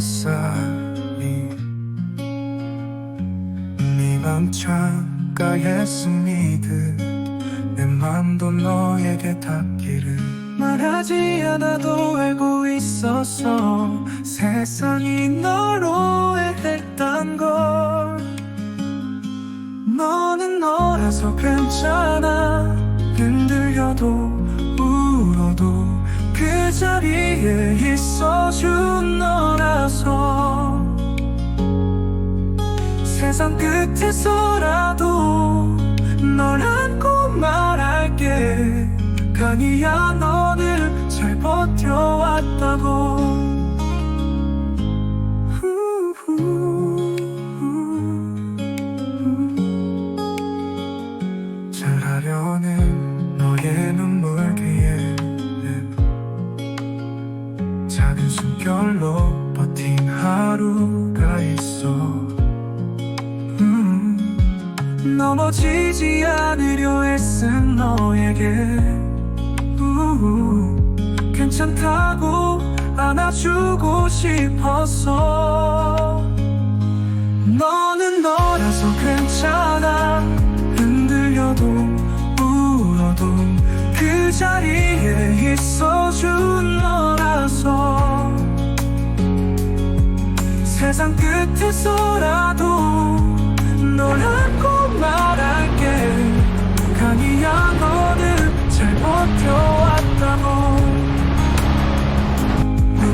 햇살이 네맘 창가에 스미듯 내 맘도 너에게 닿기를 말하지 않아도 알고 있었어 세상이 널 오해했단 걸 너는 너라서 괜찮아. 흔들려도 그 자리에 있어준 너라서 세상 끝에서라도 널 안고 말할게. 간이야 너는 잘 버텨왔다고 작은 숨결로 버틴 하루가 있어. 음, 넘어지지 않으려 애쓴 너에게. 우, 괜찮다고 안아주고 싶었어 너는 너라서 괜찮아. 흔들려도 울어도 그 자리에 있어 세상 끝에서라도